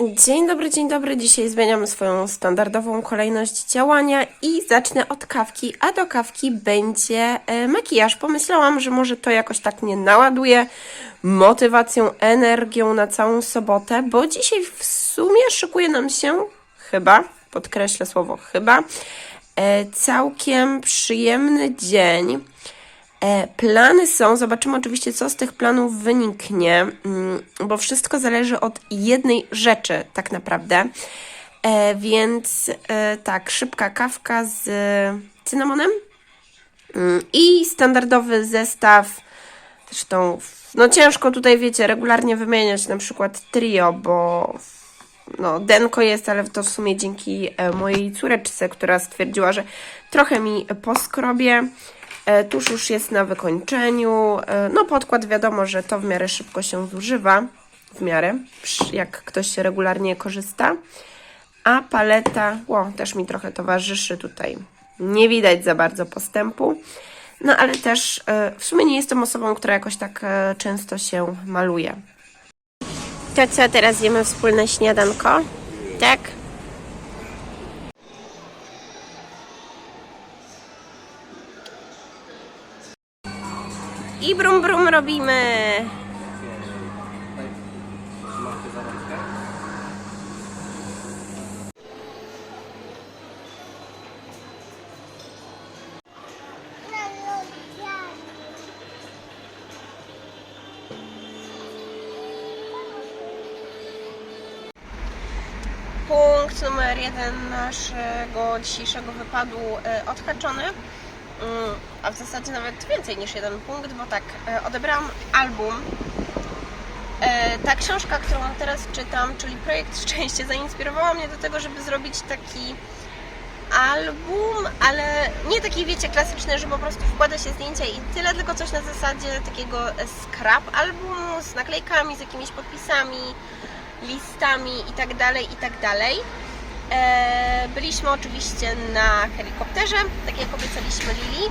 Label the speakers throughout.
Speaker 1: Dzień dobry, dzień dobry. Dzisiaj zmieniam swoją standardową kolejność działania i zacznę od kawki, a do kawki będzie e, makijaż. Pomyślałam, że może to jakoś tak mnie naładuje motywacją, energią na całą sobotę, bo dzisiaj w sumie szykuje nam się chyba, podkreślę słowo chyba, e, całkiem przyjemny dzień. E, Plany są, zobaczymy oczywiście, co z tych planów wyniknie, mm, bo wszystko zależy od jednej rzeczy, tak naprawdę. E, Więc e, tak, szybka kawka z cynamonem mm, i standardowy zestaw. Zresztą, no ciężko tutaj, wiecie, regularnie wymieniać na przykład trio, bo no, denko jest, ale to w sumie dzięki mojej córeczce, która stwierdziła, że trochę mi poskrobie. E, Tusz już jest na wykończeniu. E, No, podkład wiadomo, że to w miarę szybko się zużywa. W miarę, jak ktoś regularnie korzysta. A paleta, o, też mi trochę towarzyszy tutaj. Nie widać za bardzo postępu. No, ale też e, w sumie nie jestem osobą, która jakoś tak często się maluje. To co, teraz jemy wspólne śniadanko? Tak? I brum brum robimy. Punkt numer jeden naszego dzisiejszego wypadu e, odhaczony. A w zasadzie nawet więcej niż jeden punkt, bo tak, e, odebrałam album. E, Ta książka, którą teraz czytam, czyli Projekt Szczęście, zainspirowała mnie do tego, żeby zrobić taki album, ale nie taki, wiecie, klasyczny, że po prostu wkłada się zdjęcia i tyle, tylko coś na zasadzie takiego scrap albumu z naklejkami, z jakimiś podpisami, listami i tak byliśmy oczywiście na helikopterze, tak jak obiecaliśmy Lili.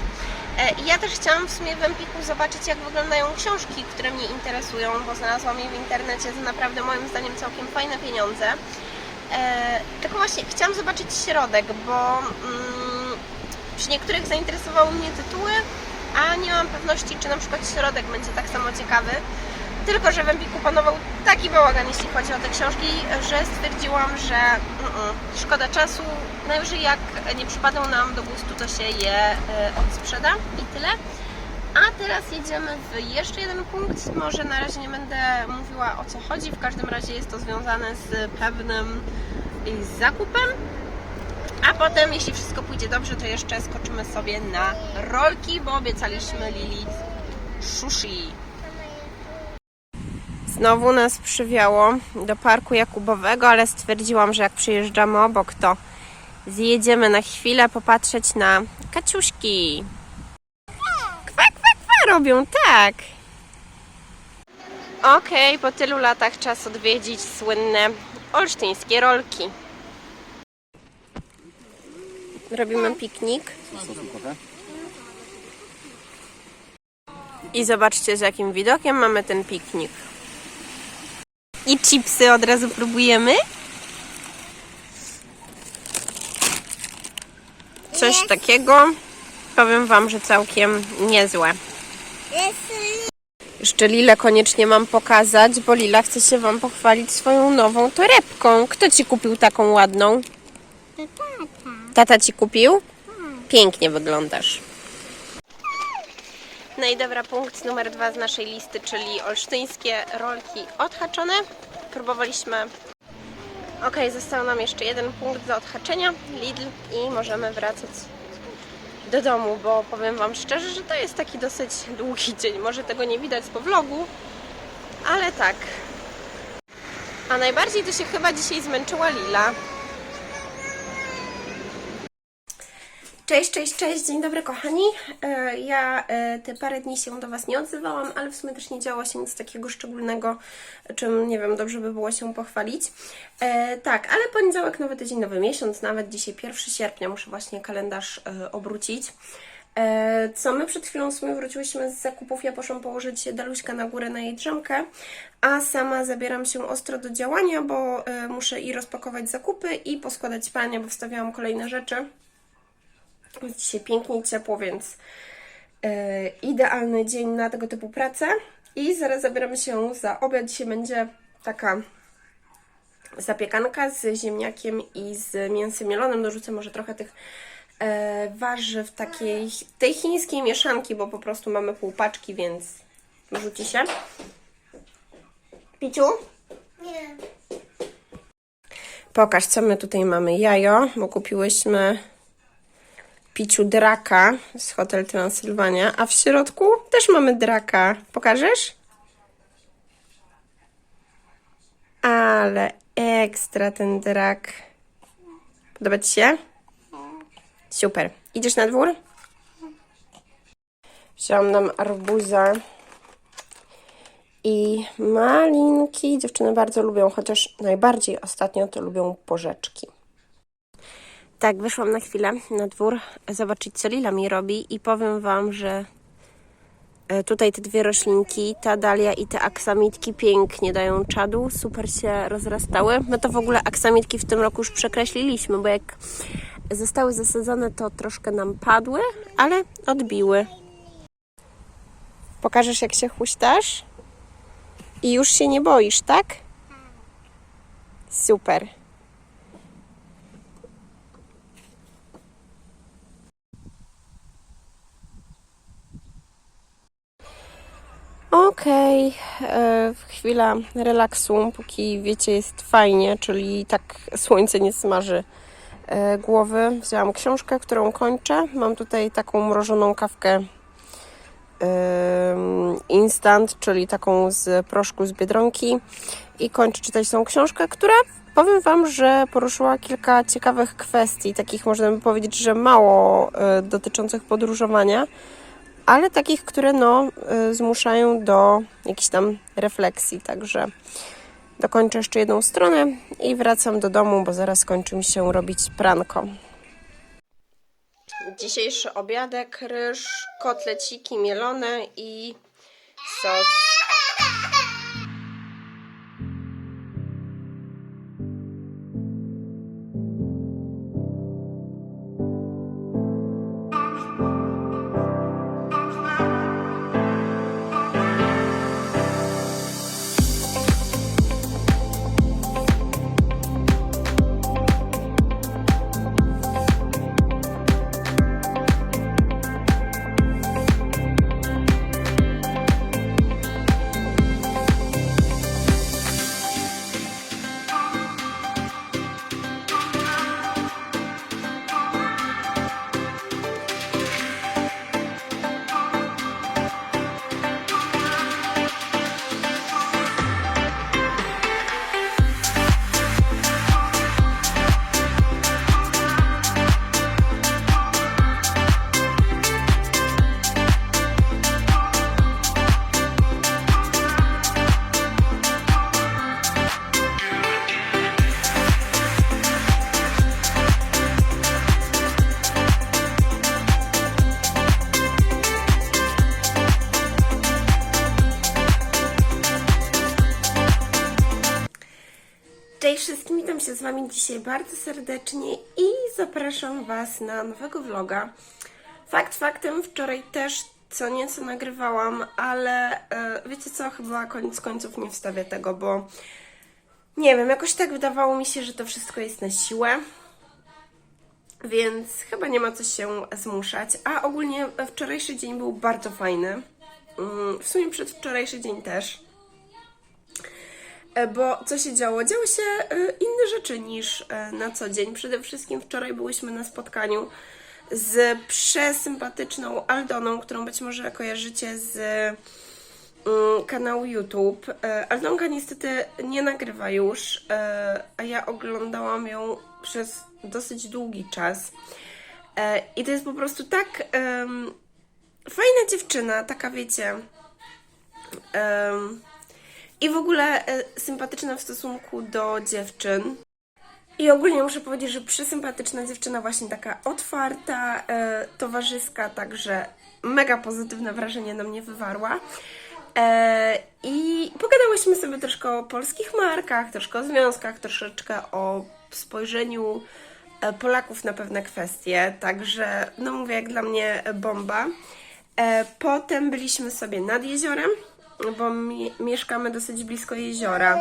Speaker 1: E, ja też chciałam w sumie w Empiku zobaczyć, jak wyglądają książki, które mnie interesują, bo znalazłam je w internecie za naprawdę moim zdaniem całkiem fajne pieniądze. E, tylko właśnie chciałam zobaczyć środek, bo mm, przy niektórych zainteresowały mnie tytuły, a nie mam pewności, czy na przykład środek będzie tak samo ciekawy. Tylko, że w Empiku panował taki bałagan, jeśli chodzi o te książki, że stwierdziłam, że mm-mm, szkoda czasu. Najwyżej jak nie przypadną nam do gustu, to się je e, odsprzeda i tyle. A teraz jedziemy w jeszcze jeden punkt. Może na razie nie będę mówiła o co chodzi. W każdym razie jest to związane z pewnym y, zakupem. A potem, jeśli wszystko pójdzie dobrze, to jeszcze skoczymy sobie na rolki, bo obiecaliśmy Lili sushi. Znowu nas przywiało do parku Jakubowego, ale stwierdziłam, że jak przyjeżdżamy obok, to zjedziemy na chwilę popatrzeć na kaciuszki. Kwa, kwa, kwa robią, tak. Okej, po tylu latach czas odwiedzić słynne olsztyńskie rolki. Robimy piknik. I zobaczcie, z jakim widokiem mamy ten piknik. I chipsy od razu próbujemy. Coś takiego. Powiem Wam, że całkiem niezłe. Jeszcze Lilę koniecznie mam pokazać, bo Lila chce się Wam pochwalić swoją nową torebką. Kto Ci kupił taką ładną? Tata Ci kupił? Pięknie wyglądasz. No i dobra, punkt numer dwa z naszej listy, czyli olsztyńskie rolki odhaczone. Próbowaliśmy. Ok, został nam jeszcze jeden punkt do odhaczenia, Lidl i możemy wracać do domu, bo powiem Wam szczerze, że to jest taki dosyć długi dzień. Może tego nie widać po vlogu, ale tak. A najbardziej to się chyba dzisiaj zmęczyła Lila. Cześć, cześć, cześć, dzień dobry kochani. E, Ja e, te parę dni się do Was nie odzywałam, ale w sumie też nie działo się nic takiego szczególnego, czym nie wiem, dobrze by było się pochwalić. E, tak, ale poniedziałek, nowy tydzień, nowy miesiąc, nawet dzisiaj 1 sierpnia muszę właśnie kalendarz obrócić. Co my przed chwilą w sumie wróciłyśmy z zakupów. Ja poszłam położyć Daluśka na górę na jej drzemkę, a sama zabieram się ostro do działania, bo muszę i rozpakować zakupy i poskładać pranie, bo wstawiałam kolejne rzeczy. Jest dzisiaj pięknie i ciepło, więc e, idealny dzień na tego typu pracę. I zaraz zabieramy się za obiad. Dzisiaj będzie taka zapiekanka z ziemniakiem i z mięsem mielonym. Dorzucę może trochę tych e, warzyw takiej, tej chińskiej mieszanki, bo po prostu mamy pół paczki, więc rzuci się. Piciu?
Speaker 2: Nie.
Speaker 1: Pokaż, co my tutaj mamy. Jajo, bo kupiłyśmy piciu draka z Hotel Transylwania, a w środku też mamy draka. Pokażesz? Ale ekstra ten drak. Podoba Ci się? Super. Idziesz na dwór? Wziąłam nam arbuza i malinki. Dziewczyny bardzo lubią, chociaż najbardziej ostatnio to lubią porzeczki. Tak, wyszłam na chwilę na dwór zobaczyć, co Lila mi robi i powiem Wam, że e, tutaj te dwie roślinki, ta dalia i te aksamitki pięknie dają czadu, super się rozrastały. My to w ogóle aksamitki w tym roku już przekreśliliśmy, bo jak zostały zasadzone, to troszkę nam padły, ale odbiły. Pokażesz, jak się huśtasz? I już się nie boisz, tak? Super. Okej, e, chwila relaksu, póki wiecie jest fajnie, czyli tak słońce nie smaży e, głowy. Wzięłam książkę, którą kończę. Mam tutaj taką mrożoną kawkę em, instant, czyli taką z proszku z Biedronki i kończę czytać tą książkę, która powiem Wam, że poruszyła kilka ciekawych kwestii, takich można by powiedzieć, że mało e, dotyczących podróżowania, ale takich, które no, e, zmuszają do jakichś tam refleksji, także dokończę jeszcze jedną stronę i wracam do domu, bo zaraz kończy mi się robić pranko. Dzisiejszy obiadek, ryż, kotleciki mielone i sos. Wszystkim, witam się z Wami dzisiaj bardzo serdecznie i zapraszam Was na nowego vloga. Fakt faktem, wczoraj też co nieco nagrywałam, ale e, wiecie co, chyba koniec końców nie wstawię tego, bo nie wiem, jakoś tak wydawało mi się, że to wszystko jest na siłę. Więc chyba nie ma co się zmuszać. A ogólnie wczorajszy dzień był bardzo fajny. Mm, W sumie przedwczorajszy dzień też. E, Bo co się działo? Działy się e, inne rzeczy niż e, na co dzień. Przede wszystkim wczoraj byłyśmy na spotkaniu z przesympatyczną Aldoną, którą być może kojarzycie z mm, kanału YouTube. Aldonka niestety nie nagrywa już, a ja oglądałam ją przez dosyć długi czas. I to jest po prostu tak fajna dziewczyna, taka wiecie. em, i w ogóle e, sympatyczna w stosunku do dziewczyn. I ogólnie muszę powiedzieć, że przysympatyczna dziewczyna, właśnie taka otwarta, e, towarzyska, także mega pozytywne wrażenie na mnie wywarła. E, I pogadałyśmy sobie troszkę o polskich markach, troszkę o związkach, troszeczkę o spojrzeniu Polaków na pewne kwestie, także no mówię, jak dla mnie bomba. Potem byliśmy sobie nad jeziorem, bo mi, mieszkamy dosyć blisko jeziora.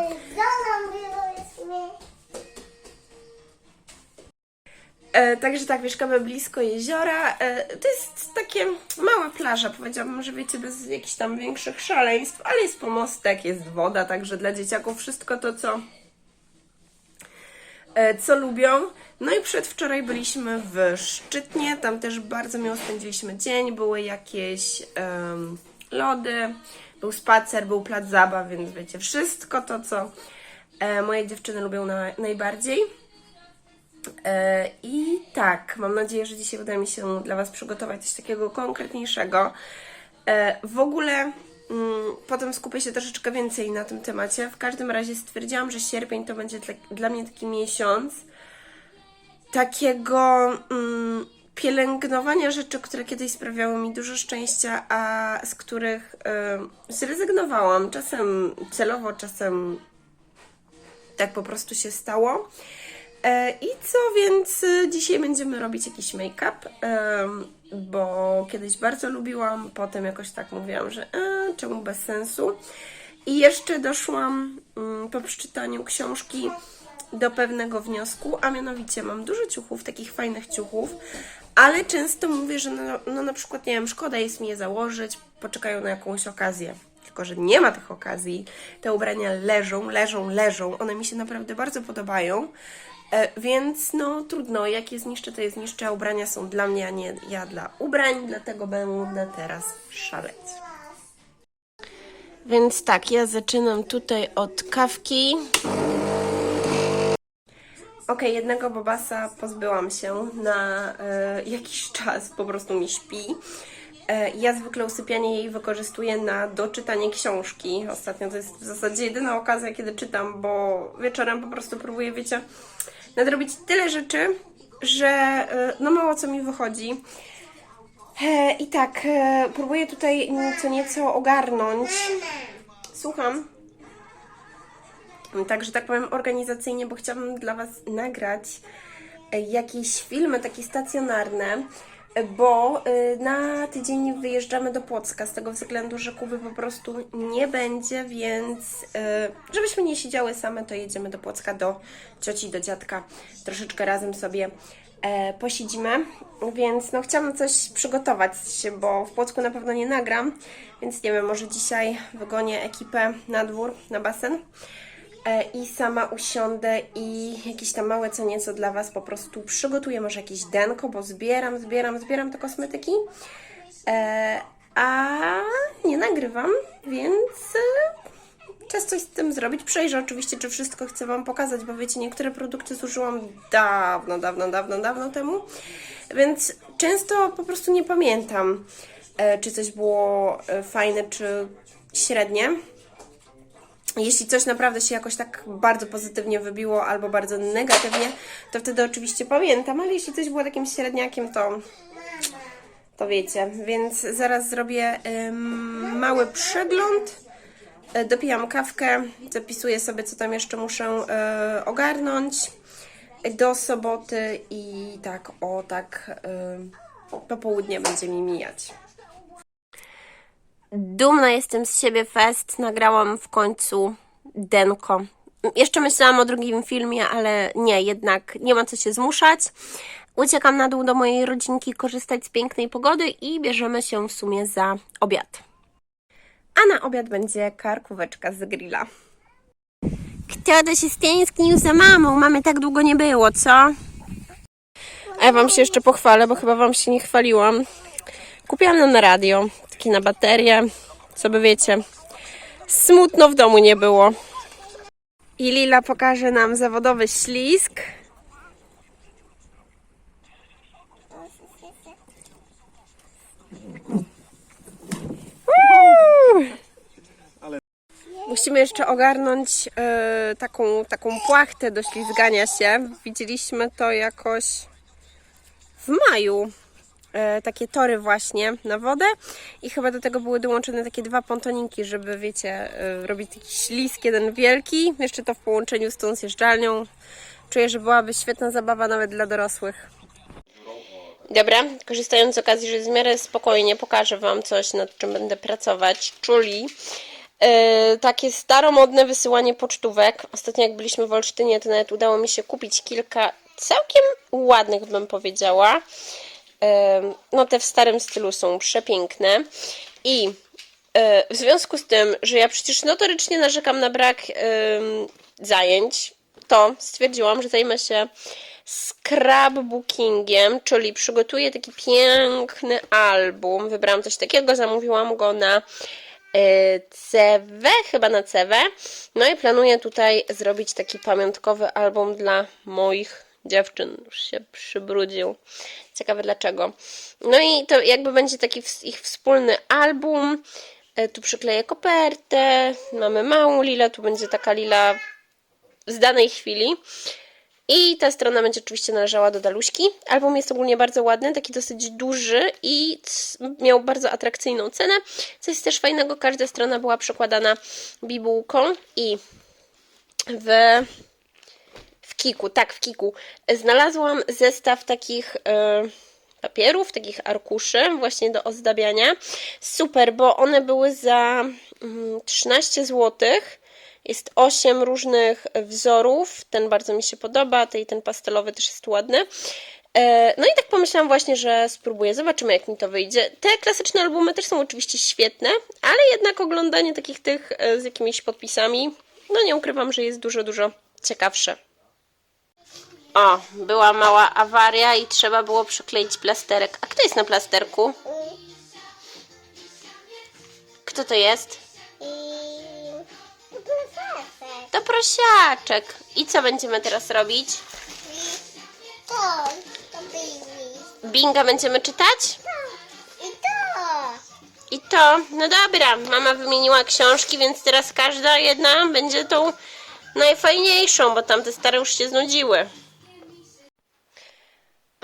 Speaker 1: E, także tak, mieszkamy blisko jeziora. E, to jest takie mała plaża, powiedziałabym, że wiecie, bez jakichś tam większych szaleństw, ale jest pomostek, jest woda, także dla dzieciaków wszystko to, co, e, co lubią. No i przedwczoraj byliśmy w Szczytnie, tam też bardzo miło spędziliśmy dzień, były jakieś lody, był spacer, był plac zabaw, więc wiecie, wszystko to, co e, moje dziewczyny lubią na, najbardziej. E, I tak, mam nadzieję, że dzisiaj uda mi się dla Was przygotować coś takiego konkretniejszego. E, W ogóle mm, potem skupię się troszeczkę więcej na tym temacie. W każdym razie stwierdziłam, że sierpień to będzie dla, mnie taki miesiąc takiego mm, pielęgnowania rzeczy, które kiedyś sprawiały mi dużo szczęścia, a z których zrezygnowałam. Czasem celowo, czasem tak po prostu się stało. E, I co, więc y, dzisiaj będziemy robić jakiś make-up, bo kiedyś bardzo lubiłam, potem jakoś tak mówiłam, że e, czemu bez sensu. I jeszcze doszłam mm, po przeczytaniu książki do pewnego wniosku, a mianowicie mam dużo ciuchów, takich fajnych ciuchów, ale często mówię, że no, no na przykład, nie wiem, szkoda jest mi je założyć, poczekają na jakąś okazję. Tylko, że nie ma tych okazji. Te ubrania leżą, leżą, leżą. One mi się naprawdę bardzo podobają. E, więc no trudno, jak je zniszczę, to je zniszczę. Ubrania są dla mnie, a nie ja dla ubrań, dlatego będę teraz szaleć. Więc tak, ja zaczynam tutaj od kawki. Okej, jednego bobasa pozbyłam się na e, jakiś czas, po prostu mi śpi. E, ja zwykle usypianie jej wykorzystuję na doczytanie książki. Ostatnio to jest w zasadzie jedyna okazja, kiedy czytam, bo wieczorem po prostu próbuję, wiecie, nadrobić tyle rzeczy, że e, no mało co mi wychodzi. E, I tak, e, próbuję tutaj co nieco ogarnąć. Słucham. Także tak powiem organizacyjnie, bo chciałabym dla Was nagrać e, jakieś filmy takie stacjonarne, e, bo e, na tydzień wyjeżdżamy do Płocka z tego względu, że Kuby po prostu nie będzie, więc żebyśmy nie siedziały same, to jedziemy do Płocka do cioci, do dziadka. Troszeczkę razem sobie posiedzimy, więc no chciałam coś przygotować, bo w Płocku na pewno nie nagram, więc nie wiem, może dzisiaj wygonię ekipę na dwór, na basen i sama usiądę i jakieś tam małe co nieco dla Was po prostu przygotuję, może jakieś denko, bo zbieram, zbieram, zbieram te kosmetyki, e, a nie nagrywam, więc e, czas coś z tym zrobić. Przejrzę oczywiście, czy wszystko chcę Wam pokazać, bo wiecie, niektóre produkty zużyłam dawno, dawno, dawno, dawno temu, więc często po prostu nie pamiętam, e, czy coś było e, fajne, czy średnie. Jeśli coś naprawdę się jakoś tak bardzo pozytywnie wybiło albo bardzo negatywnie, to wtedy oczywiście pamiętam, ale jeśli coś było takim średniakiem, to to wiecie. Więc zaraz zrobię mały przegląd. E, Dopijam kawkę, zapisuję sobie, co tam jeszcze muszę e, ogarnąć do soboty i tak, o tak, e, popołudnie będzie mi mijać. Dumna jestem z siebie fest. Nagrałam w końcu denko. Jeszcze myślałam o drugim filmie, ale nie, jednak nie ma co się zmuszać. Uciekam na dół do mojej rodzinki korzystać z pięknej pogody i bierzemy się w sumie za obiad. A na obiad będzie karkóweczka z grilla. Kto to się stęsknił za mamą? Mamy tak długo nie było, co? A ja Wam się jeszcze pochwalę, bo chyba Wam się nie chwaliłam. Kupiłam na radio, taki na baterię, co by wiecie. Smutno w domu nie było. I Lila pokaże nam zawodowy ślisk. Musimy jeszcze ogarnąć e, taką, taką płachtę do ślizgania się. Widzieliśmy to jakoś w maju. E, takie tory właśnie na wodę i chyba do tego były dołączone takie dwa pontoninki, żeby wiecie, e, robić taki ślisk jeden wielki. Jeszcze to w połączeniu z tą zjeżdżalnią. Czuję, że byłaby świetna zabawa nawet dla dorosłych. Dobra, korzystając z okazji, że jest w miarę spokojnie, pokażę Wam coś, nad czym będę pracować. Czuli e, takie staromodne wysyłanie pocztówek. Ostatnio jak byliśmy w Olsztynie, to nawet udało mi się kupić kilka całkiem ładnych, bym powiedziała. No te w starym stylu są przepiękne. I e, w związku z tym, że ja przecież notorycznie narzekam na brak zajęć, to stwierdziłam, że zajmę się scrapbookingiem, czyli przygotuję taki piękny album. Wybrałam coś takiego, zamówiłam go na e, Cewę, chyba na Cewę. No i planuję tutaj zrobić taki pamiątkowy album dla moich dziewczyn. Już się przybrudził. Ciekawe dlaczego. No i to jakby będzie taki ich wspólny album. E, Tu przykleję kopertę. Mamy małą lilę, tu będzie taka lila z danej chwili. I ta strona będzie oczywiście należała do Daluśki. Album jest ogólnie bardzo ładny, taki dosyć duży i miał bardzo atrakcyjną cenę. Co jest też fajnego, każda strona była przekładana bibułką i w Kiku, tak, w Kiku znalazłam zestaw takich e, papierów, takich arkuszy właśnie do ozdabiania. Super, bo one były za mm, 13 złotych. Jest 8 różnych wzorów. Ten bardzo mi się podoba, ten, ten pastelowy też jest ładny. E, No i tak pomyślałam właśnie, że spróbuję. Zobaczymy, jak mi to wyjdzie. Te klasyczne albumy też są oczywiście świetne, ale jednak oglądanie takich tych e, z jakimiś podpisami, no nie ukrywam, że jest dużo, dużo ciekawsze. O, była mała awaria i trzeba było przykleić plasterek. A kto jest na plasterku? Kto to jest? To prosiaczek. I co będziemy teraz robić?
Speaker 2: To, to.
Speaker 1: Binga będziemy czytać?
Speaker 2: I to.
Speaker 1: I to, no dobra, mama wymieniła książki, więc teraz każda jedna będzie tą najfajniejszą, bo tamte stare już się znudziły.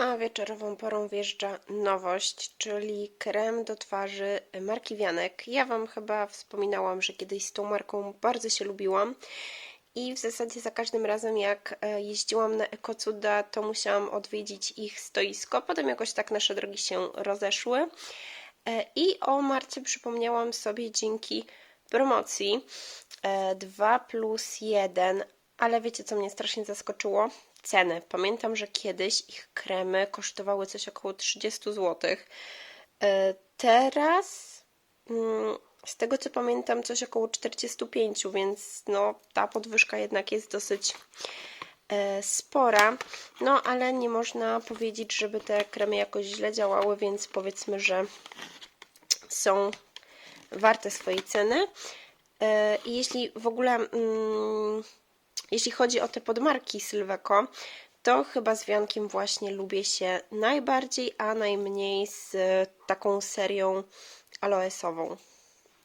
Speaker 1: A wieczorową porą wjeżdża nowość, czyli krem do twarzy marki Wianek. Ja Wam chyba wspominałam, że kiedyś z tą marką bardzo się lubiłam. I w zasadzie za każdym razem, jak e, jeździłam na Ekocuda, to musiałam odwiedzić ich stoisko. Potem jakoś tak nasze drogi się rozeszły. E, I o Marcie przypomniałam sobie dzięki promocji e, 2 plus 1, ale wiecie co mnie strasznie zaskoczyło? Ceny. Pamiętam, że kiedyś ich kremy kosztowały coś około 30 zł. Teraz mm, z tego co pamiętam coś około 45, więc no ta podwyżka jednak jest dosyć e, spora. No ale nie można powiedzieć, żeby te kremy jakoś źle działały, więc powiedzmy, że są warte swojej ceny. E, I jeśli w ogóle, mm, jeśli chodzi o te podmarki Sylweko, to chyba z Wiankiem właśnie lubię się najbardziej, a najmniej z taką serią aloesową.